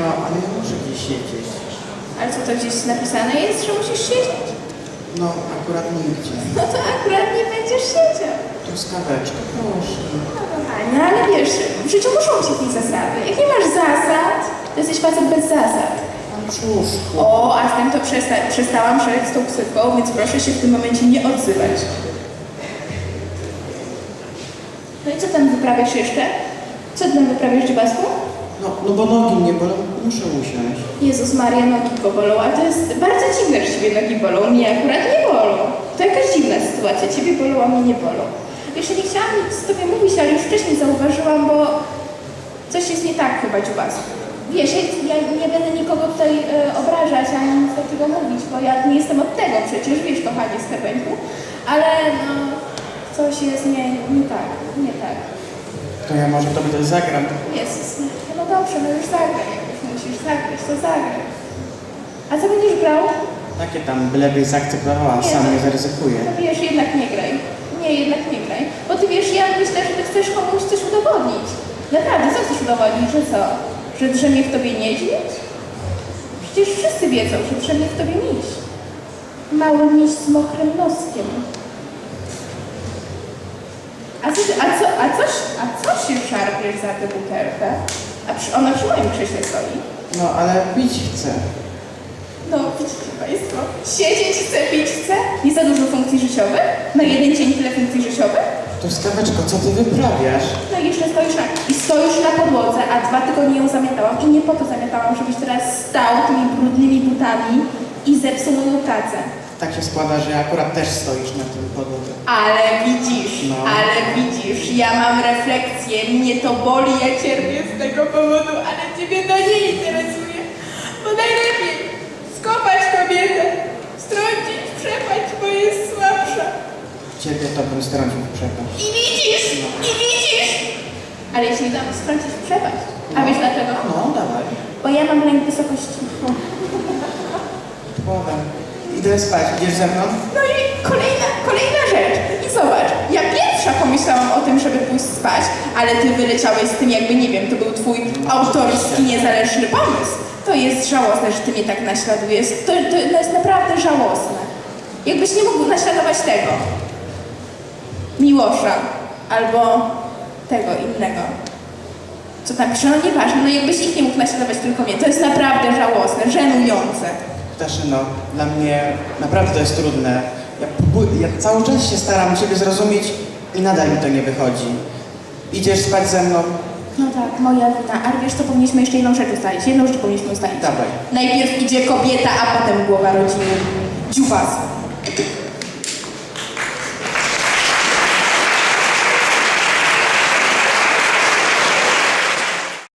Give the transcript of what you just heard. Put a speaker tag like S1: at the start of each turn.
S1: No, ale ja muszę gdzieś siedzieć.
S2: Ale co to gdzieś napisane jest, że musisz siedzieć?
S1: No, akurat nigdzie.
S2: No to akurat nie będziesz siedział.
S1: Truskaweczko, proszę.
S2: No kochanie, ale wiesz, w życiu muszą być jakieś zasady. Jak nie masz zasad, to jesteś facet bez zasad. O, a z tym to przesta przestałam szaleć z tą ksywką, więc proszę się w tym momencie nie odzywać. No i co tam wyprawiasz jeszcze? Co tam wyprawiasz, Dziubasku?
S1: No, no bo nogi mnie bolą, muszę usiąść.
S2: Jezus Maria, nogi go bolą, ale to jest bardzo dziwne, że ciebie nogi bolą. Mnie akurat nie bolą. To jakaś dziwna sytuacja. Ciebie bolą, a mnie nie bolą. Jeszcze nie chciałam nic z tobie mówić, ale już wcześniej zauważyłam, bo coś jest nie tak chyba, Dziubasku. Wiesz, ja, nie będę nikogo tutaj e, obrażać, ani nic takiego mówić, bo ja nie jestem od tego przecież, wiesz, kochanie z Hebenku, ale no, coś jest nie, nie tak, nie tak.
S1: To ja może tobie coś zagram.
S2: Jezus, no dobrze, no już zagraj, musisz zagrać, to zagraj. A co będziesz grał?
S1: Takie tam bylebyś zaakceptowała,
S2: Nie,
S1: sam
S2: no.
S1: nie zaryzykuję.
S2: No wiesz, jednak nie graj. Nie, jednak nie graj. Bo ty wiesz, ja myślę, że ty chcesz komuś coś udowodnić. Naprawdę, co chcesz udowodnić, że co? Że drzemie w tobie niedźwiedź? Przecież wszyscy wiedzą, że drzemie w tobie miś. Mały miś z mokrym noskiem. A co, ty- a co, a coś, a co się szarpiesz za tę butelkę? A przy, ona przy moim krześle stoi.
S1: No, ale pić chcę.
S2: No, widzicie Państwo, siedzieć chce, pić chce. Nie za dużo funkcji życiowych? Na jeden dzień tyle funkcji życiowych?
S1: Truskaweczko, co ty wyprawiasz?
S2: No i jeszcze stoisz na, i stoisz na podłodze, a dwa tygodnie ją zamiatałam i nie po to zamiatałam, żebyś teraz stał tymi brudnymi butami i zepsuł moją pracę.
S1: Tak się składa, że akurat też stoisz na tym podłodze.
S2: Ale widzisz,
S1: No.
S2: ale widzisz, ja mam refleksję, mnie to boli, ja cierpię z powodu, ale ciebie to nie interesuje. Bo najlepiej skopać kobietę, strącić, przepaść, bo jest słabsza.
S1: Ciebie to bym strącił w przepaść.
S2: I widzisz, i widzisz! Ale jeśli dam strącić przepaść. A wiesz dlaczego?
S1: No, dawaj.
S2: Bo ja mam lęk wysokości.
S1: Powiem. Idę spać, idziesz ze mną?
S2: No i kolejna, kolejna rzecz. Ale ty wyleciałeś z tym jakby, nie wiem, to był twój autorski, niezależny pomysł. To jest żałosne, że ty mnie tak naśladujesz. To, to, jest naprawdę żałosne. Jakbyś nie mógł naśladować tego. Miłosza. Albo tego innego. Co tam pisze? No nieważne, no jakbyś ich nie mógł naśladować tylko mnie. To jest naprawdę żałosne, żenujące.
S1: Ptaszyno, dla mnie naprawdę to jest trudne. Ja, próbuję- ja cały czas się staram Ciebie zrozumieć i nadal mi to nie wychodzi. Idziesz spać ze mną?
S2: No tak, moja wina. Ale wiesz co, powinniśmy jeszcze jedną rzecz ustalić. Jedną rzecz powinniśmy ustalić.
S1: Dawaj.
S2: Najpierw idzie kobieta, a potem głowa rodziny. Dziubas.